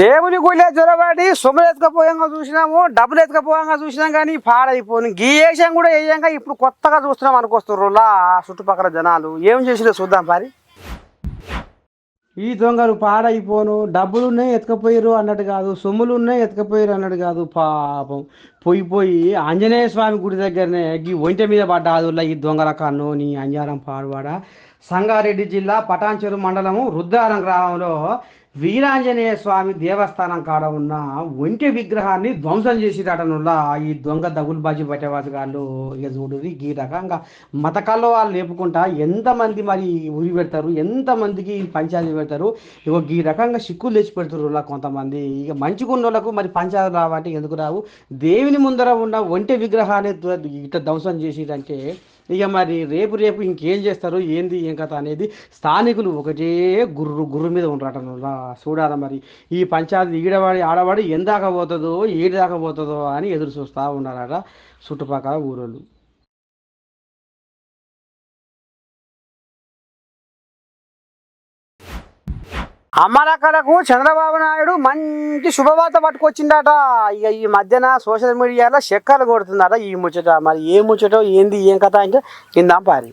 దేవుని గుళ్ళే జ్వరబడి సొమ్ములు ఎత్తుకపోయాంగా చూసినాము డబ్బులు ఎత్తుకపోయాంగా చూసినాం కానీ పాడైపోను. గీయేషం కూడా వేయంగా ఇప్పుడు కొత్తగా చూస్తున్నాం అనుకొస్తున్నారు లా చుట్టుపక్కల జనాలు. ఏం చేసిందో చూద్దాం పారి. ఈ దొంగలు పాడైపోను డబ్బులు ఉన్నాయి ఎత్తుకపోయారు అన్నట్టు కాదు సొమ్ములు ఉన్నాయి ఎత్తుకపోయారు అన్నట్టు కాదు పాపం. పోయి పోయి ఆంజనేయ స్వామి గుడి దగ్గరనే ఈ ఒంటె మీద పడ్డాదు ఈ దొంగల కన్ను నీ అంజారం పాడువాడ. సంగారెడ్డి జిల్లా పటాన్చెరు మండలము రుద్రారం గ్రామంలో వీరాంజనేయ స్వామి దేవస్థానం కాడ ఉన్న ఒంటి విగ్రహాన్ని ధ్వంసం చేసిరటనుల్లా ఈ దొంగ దగులు బాజీ పట్టేవాసుగాళ్ళు ఇక చూడు ఈ రకంగా మతకాల్లో వాళ్ళు లేపుకుంటా ఎంతమంది మరి ఉరి పెడతారు ఎంతమందికి పంచాయతీ పెడతారు ఇగో ఈ రకంగా సిక్కులు తెచ్చి పెడతారు ఇలా కొంతమంది. ఇక మంచిగున్న వాళ్ళకు మరి పంచాయతీ రావంటే ఎందుకు రావు? దేవుని ముందర ఉన్న ఒంటి విగ్రహాన్ని ఇట్లా ధ్వంసం చేసిరంటే ఇక మరి రేపు రేపు ఇంకేం చేస్తారు? ఏంది? ఏం కథ అనేది స్థానికులు ఒకటే గుర్రు గుర్రు మీద ఉండరట చూడాలి మరి. ఈ పంచాయతీ ఈడవాడి ఆడవాడి ఎందాక పోతుందో ఏడు దాకా పోతుందో అని ఎదురు చూస్తూ ఉన్నారట చుట్టుపక్కల ఊరోళ్ళు. అమ్మలక్కలకు చంద్రబాబు నాయుడు మంచి శుభవార్త పట్టుకొచ్చిందట. ఇక ఈ మధ్యన సోషల్ మీడియాలో చెక్కలు కొడుతుందట ఈ ముచ్చట. మరి ఏ ముచ్చటో ఏంది ఏం కథ అంటే కింద పారి.